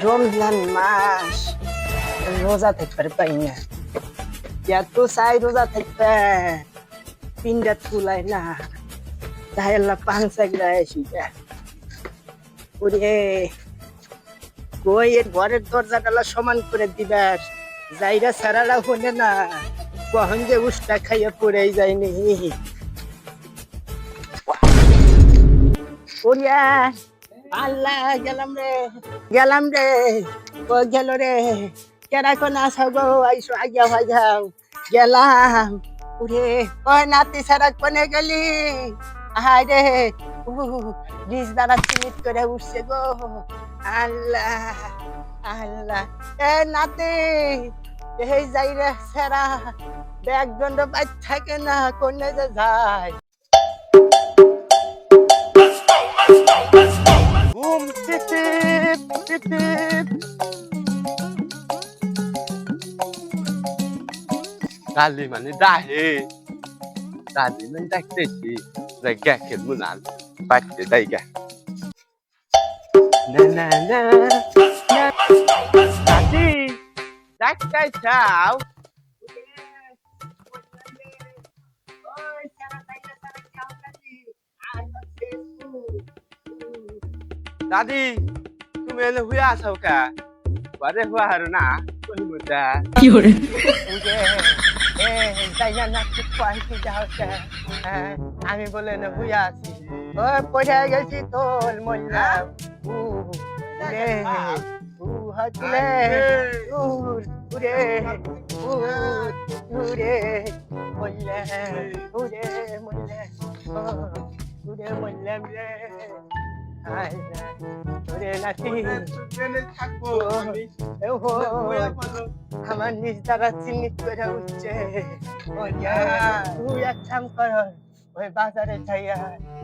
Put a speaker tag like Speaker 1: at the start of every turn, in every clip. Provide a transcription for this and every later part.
Speaker 1: রমজান মাস, রোজা থাকতে পাই না এত চাই রোজা থাকতে পিন্ডা তুলাই না, তাই আল্লাহ চাকরা এসিটা ওরে কই এর ঘরের দরজাটা সমান করে দিবার যাইরা সারারা হলে না, কখন যে উষ্টা খাইয়া পড়েই যায়নি। ওরিয়া আল্লাহ, গেলাম রে গেলাম রে, ও গেল রে। কেরা কোন আসা গো, আইসো আজ্ঞা হয়ে যাও। গেলাম, ওরে ওই নাতি সারা কোনে গেলি? হায় রে নিজ দ্বারা চিনিত করে উঠছে গো। আল্লাহ আল্লাহ, এ নাতি, এই যাই রে সেরা, ব্যাগ দণ্ড বাইর থাকে না, কোনে যে যায়?
Speaker 2: Dali dahi. Dali nè. Nè. Dali. Đắc cái sao?
Speaker 1: ওই সারা তাইলে সারা কেউ কাটি আর হচ্ছে
Speaker 2: Dali. তুমি এলে হুয়া আসাও কা বারে হুয়া হারো না মুদা
Speaker 1: উজে এ তাইয়া না ঠিক পাইছি যাও আমি বলে না বুঝা আছি। ওই পড়ে গেছি তোর মল্লাম উ রে উ হাতলে উর উরে উর উরে মল্লা উরে মল্লা উরে মল্লাম রে আমার নিজ দ্বারা চিহ্নিত করে উঠছে। তুই এক কাম কর ওই বাজারে যাইয়া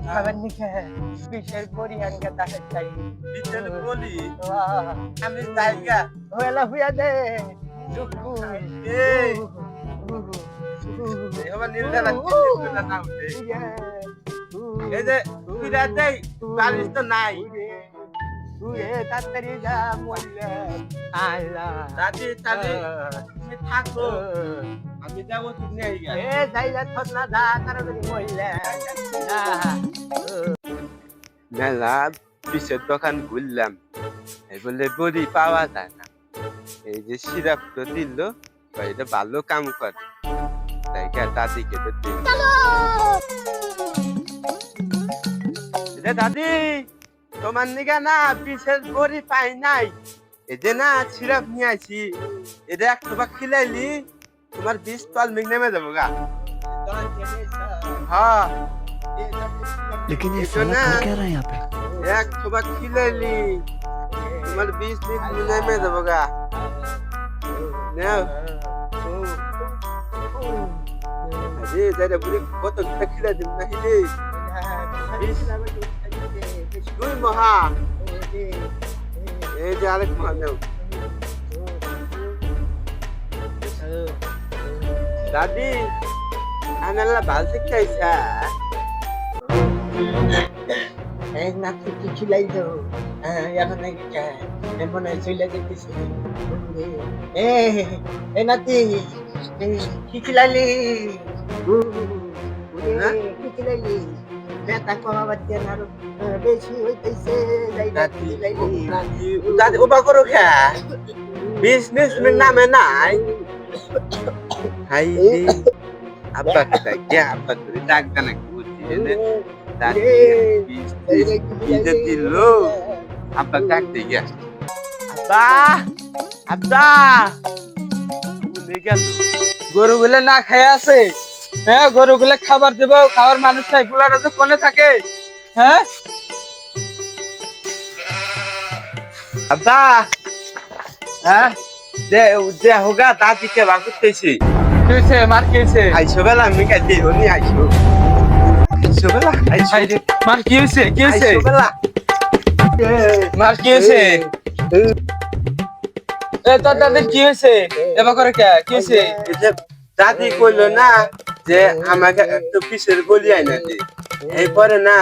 Speaker 1: খাবার নিখে বিষের পরিহানকে তাকে চাই।
Speaker 2: বলি
Speaker 1: বাহ,
Speaker 2: আমি জায়গা।
Speaker 1: হইলা হুইয়া দে। টুকু
Speaker 2: এবার না উঠে এই যে ফিরা দেই বালিশ তো নাই।
Speaker 1: তাড়াতাড়ি যা মরলে। আল্লাহ।
Speaker 2: দাদি তাহলে তুমি থাকো আমি যাব তুমি এই
Speaker 1: এ যাইলে থর না দা তাড়াতাড়ি মরলে।
Speaker 2: মেলা পিসের দোকান ঘুরলাম। এই বলে বড়ি পাওয়া যায় না। এই যে সিরাপ তো দিল এটা ভালো কাম করে। তাই কে দাদিকে তো দিল রে দাদি তোমার নিগা না বিশেষ বড়ি পাই নাই এই যে না সিরাপ নিয়ে আসি এটা এক টোপা খিলাইলি তোমার বিষ তল মিগ নেমে যাবো গা হ্যাঁ
Speaker 3: लेकिन ये
Speaker 2: ये तो
Speaker 3: साला
Speaker 2: ना-
Speaker 3: कर क्या रहा है यहाँ पे
Speaker 2: এক টোপা খিলাইলি তোমার বিষ মিগ নেমে যাবো গা নাও রে দাদা বুড়ি কত খিলা দিন না হিলে দুই মহা এই যে আরেক মহা নাও দাদি আনাল্লা ভালো শিক্ষা আইসা
Speaker 1: এই নাতি কি খিলাই তো। এখন নাকি মনে হয় চলে যেতেছি এ এ নাতি কি খিলাইলি ব্যথা কমাবার দেন আরও বেশি হইতেছে
Speaker 2: দাদি ওবা করো খা। বিজনেস নামে নাই। হাই আব্বা কে কে আব্বা করে? ডাক দাদি বিজনেস দিল? আব্বা ডাক গিয়া। আব্বা আব্বা। ভুলে গেল
Speaker 4: না খেয়ে আছে? হ্যাঁ গরুগুলো খাবার দেব খাবার মানুষ নাই গুলাটা তো কোনে থাকে। হ্যাঁ?
Speaker 2: আব্বা হ্যাঁ? দে দে হোগা দাদি কে বাকুতেছি
Speaker 4: কি হয়েছে মার কি হয়েছে
Speaker 2: আইসো বেলা আমি কে দিও নি আইসো। আইসো বেলা
Speaker 4: হাই মার কি হয়েছে কি হয়েছে
Speaker 2: আইসো বেলা।
Speaker 4: মার কি হয়েছে এ। তোর দাদের কি হয়েছে এবার করে কে? কি হয়েছে
Speaker 2: যে দাদি কইলো না যে আমাকে একটু বিষের বলি আইনা দে। এরপরে না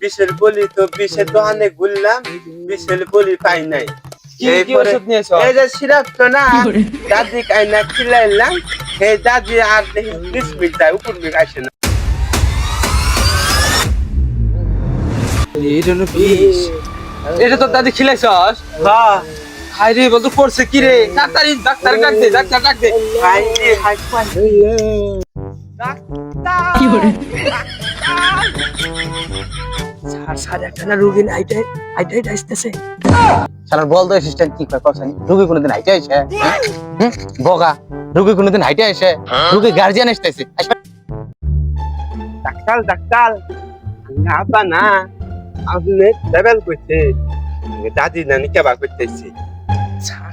Speaker 2: বিষের বলি তো বিষের দোকানে ঘুরলাম বিষের বলি পাই নাই।
Speaker 4: কি
Speaker 2: এই
Speaker 4: কি
Speaker 2: পরে-
Speaker 4: ওষুধ নিয়েছো?
Speaker 2: এই যে সিরাপ তো না দাদি কাইনা খিলাইলাম এই দাদি আর দেখি বিশ মিনিট যায় উপর মিনিট আসে না।
Speaker 4: বিষ এটা তো দাদি খিলাইছস?
Speaker 2: হ্যাঁ।
Speaker 4: হাই রে বলতো করছে কি রে? ডাক্তারি ডাক্তার
Speaker 2: হাই রে হাই পাই ডাক্তার
Speaker 3: স্যার স্যার একটা না রুগী না হাইটে হাইটে হাইটে আসতেছে।
Speaker 5: শালার বল তো অ্যাসিস্ট্যান্ট কি কয় কসাই রুগী কোনোদিন হাইটে আইছে? বগা রুগী কোনোদিন হাইটে আইছে? রুগী গার্জিয়ান আসতেছে।
Speaker 2: ডাক্তার ডাক্তার আবা না আপনি লেভেল করছে। দাদি নানি কেবা করতেছি।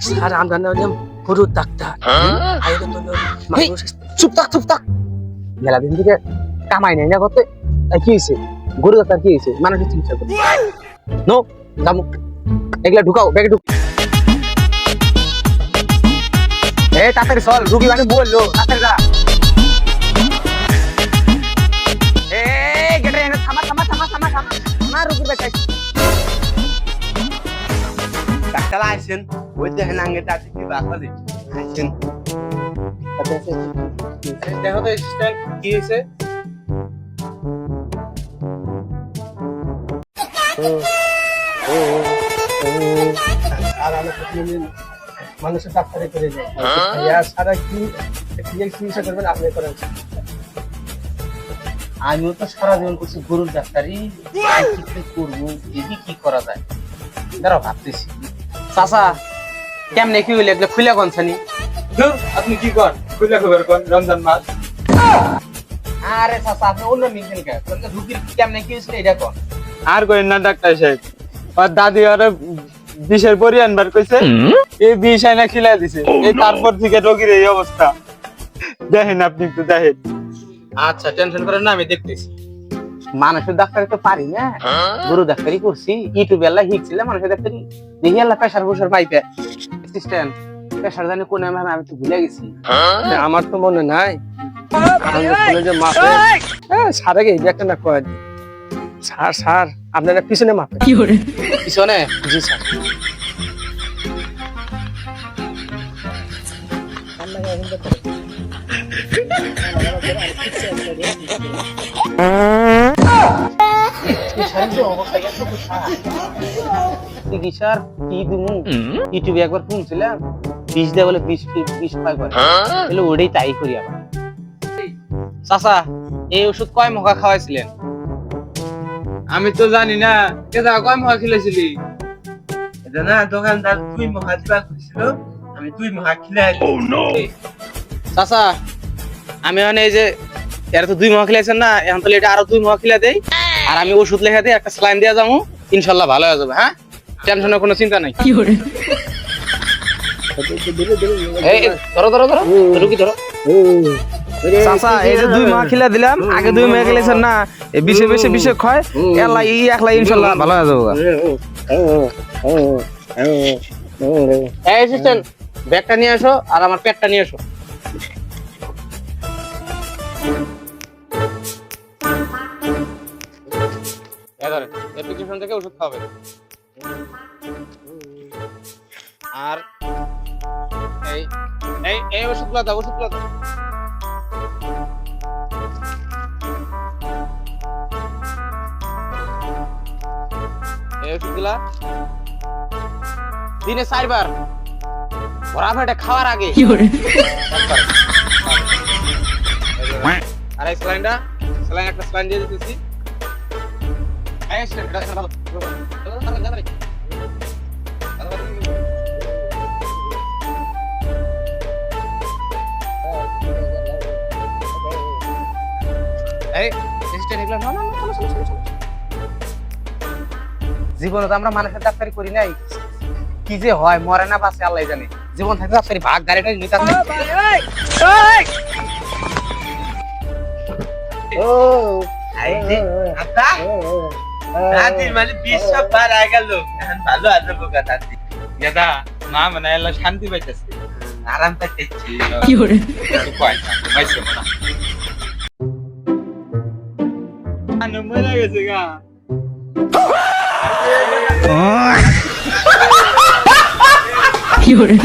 Speaker 3: স্যার আমরা না হলাম গুরু ডাক্তার। তো
Speaker 5: চুপ থাক চুপ থাক। মেলা দিন থেকে কামাই নাই। না করতে কি হয়েছে? গরু ডাক্তার কি হয়েছে? মানুষের চিকিৎসা করতে নো এগুলা ঢুকাও ব্যাগে ঢুক। এ তাড়াতাড়ি চল রুগী মানে বলল তাড়াতাড়ি যা। এ গেটে এনে থামা থামা থামা থামা থামা থামা রুগীর বেচাই
Speaker 2: ডাক্তার আসেন। ওই দেখেন আগে দাদি কি বাকলে আসেন।
Speaker 4: দেখো তো অ্যাসিস্ট্যান্ট কি হয়েছে?
Speaker 3: আর আমরা প্রতিদিন মানুষের ডাক্তারে করে যাই সারা কি কি চিকিৎসা করবেন আপনি করেন।
Speaker 5: আমিও তো সারা জীবন করছি গরুর ডাক্তারি করব দেখি কি করা যায়। দাঁড়াও ভাবতেছি। চাচা কেমনে কি হইলে? এগুলো খুলে কনছানি
Speaker 4: ধুর, আপনি কি কর খুলে খবর কোন? রমজান মাস।
Speaker 5: আরে চাচা আপনি অন্য কে রুগীর কেমনে কি হয়েছিল এটা কন?
Speaker 4: আর কই না ডাক্তার সাহেব। আর দাদি আরে বিষের পরি আনবার কইছে। এই বিষ আইনা খিলাই দিছে। এই তারপর থেকে রোগীর এই অবস্থা। দেখেন আপনি একটু দেখেন।
Speaker 5: আচ্ছা টেনশন করেন না আমি দেখতেছি। মানুষের ডাক্তারি তো পারি না। গরু ডাক্তারি করছি। ইউটিউবে আল্লাহ শিখছিলাম মানুষের ডাক্তারি। দেখি আল্লাহ প্রেশার বসার পাইপে। অ্যাসিস্ট্যান্ট প্রেশার জানি কোন আমি আমি তো ভুলে গেছি।
Speaker 3: আমার তো মনে নাই। হ্যাঁ সারা গে একটা না কয় স্যার স্যার আপনারা পিছনে মাপে।
Speaker 5: পিছনে?
Speaker 3: জি স্যার।
Speaker 5: চিকিৎসার কি দিমু? ইউটিউবে একবার শুনছিলাম বিষ দেয় বলে বিষ বিষ ক্ষয় করে। তাহলে ওটাই তাই করি আবার চাচা এই ওষুধ কয় মকা খাওয়াইছিলেন?
Speaker 4: আমি তো জানি না কেদা কয় মহা খিলেছিলি
Speaker 2: এটা না দোকানদার দুই মহা দিবা কইছিল আমি দুই মহা খিলাই
Speaker 5: চাচা আমি মানে এই যে এরা তো দুই মহা খিলাইছেন না এখন তাহলে এটা আরও দুই মহা খিলা দেই। আর আমি ওষুধ লেখা দিই একটা স্লাইন দিয়ে যাব ইনশাল্লাহ ভালো হয়ে যাবে হ্যাঁ? টেনশনের কোনো চিন্তা নাই। এই এই, ধরো ধরো ধরো। রুগী ধরো
Speaker 4: চাচা এই যে দুই মা খিলা দিলাম আগে দুই মা খিলাইছেন না বিষে বিষে বিষে খয় এলা ই একলা ইনশাল্লাহ ভালো হয়ে যাবে
Speaker 5: এই অ্যাসিস্ট্যান্ট ব্যাগটা নিয়ে আসো আর আমার পেটটা নিয়ে আসো। থেকে ওষুধ আর এই এই এই ওষুধগুলো দাও ওষুধগুলো দাও এই ওষুধগুলা দিনে চারবার ভরা পেটে খাওয়ার আগে আর এই স্যালাইনটা স্যালাইন একটা স্যালাইন দিয়ে দিতেছি এই এই, assistant এগুলো নাও, নাও, নাও, চলো, চলো, চলো, চলো। জীবনে তো আমরা মানুষের ডাক্তারি করি নাই। কি যে হয় মরে না বাসে আল্লাহ জানে। জীবন থাকতে ডাক্তারি ভাগ গাড়িটা নিতে
Speaker 2: ও মানে বিশ সব বার আই গেল। এখন ভালো আছে বোকা দাদি।
Speaker 4: দাদা মা মানে শান্তি পাইতেছে।
Speaker 2: আরাম পাইতেছি।
Speaker 4: আনু মরে গেছে গা।
Speaker 6: 有人，